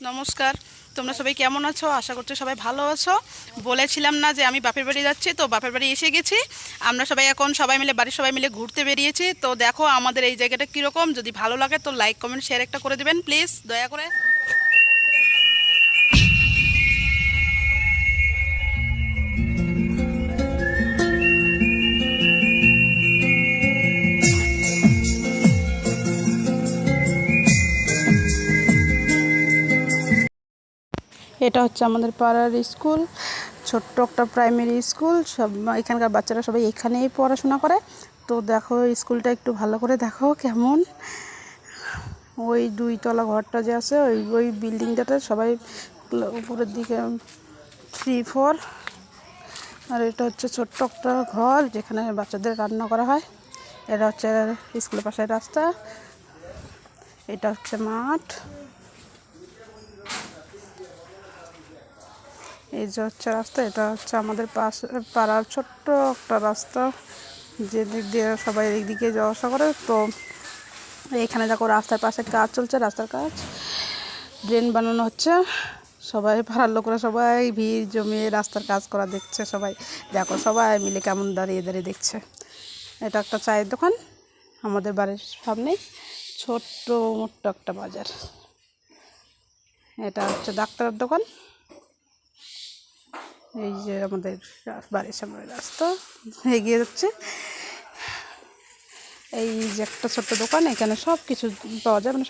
নমস্কার। তোমরা সবাই কেমন আছো? আশা করছি সবাই ভালো আছো। বলেছিলাম না যে আমি বাপের বাড়ি যাচ্ছি, তো বাপের বাড়ি এসে গেছি। আমরা সবাই এখন সবাই মিলে, বাড়ির সবাই মিলে ঘুরতে বেরিয়েছি। তো দেখো আমাদের এই জায়গাটা কীরকম। যদি ভালো লাগে তো লাইক কমেন্ট শেয়ার একটা করে দেবেন প্লিজ দয়া করে। এটা হচ্ছে আমাদের পাড়ার স্কুল, ছোট্ট একটা প্রাইমারি স্কুল, সব এখানকার বাচ্চারা সবাই এখানেই পড়াশোনা করে। তো দেখো, স্কুলটা একটু ভালো করে দেখো কেমন। ওই দুইতলা ঘরটা যে আছে, ওই ওই বিল্ডিংটাতে সবাই উপরের দিকে থ্রি ফোর আর এটা হচ্ছে ছোট্ট একটা ঘর, যেখানে বাচ্চাদের রান্না করা হয়। এটা হচ্ছে স্কুলের পাশের রাস্তা। এটা হচ্ছে মাঠ। এই যে হচ্ছে রাস্তা, এটা হচ্ছে আমাদের পাশ, পাড়ার ছোট্ট একটা রাস্তা। যে দিক দিয়ে সবাই এই দিকে যাওয়া আসা করে, তো এখানে দেখো রাস্তার পাশে কাজ চলছে, রাস্তার কাজ। ড্রেন বানানো হচ্ছে। সবাই পাড়ার লোকরা সবাই ভিড় জমিয়ে রাস্তার কাজ করা দেখছে সবাই। দেখো সবাই মিলে কেমন দাঁড়িয়ে দাঁড়িয়ে দেখছে। এটা একটা চায়ের দোকান, আমাদের বাড়ির সামনেই ছোট্ট মোট্ট একটা বাজার। এটা হচ্ছে ডাক্তারের দোকান। এই যে আমাদের বাড়ির সামনে রাস্তা, এগিয়ে যাচ্ছে। এই যে একটা ছোট্ট দোকান, এখানে সব কিছু পাওয়া যায়। মানে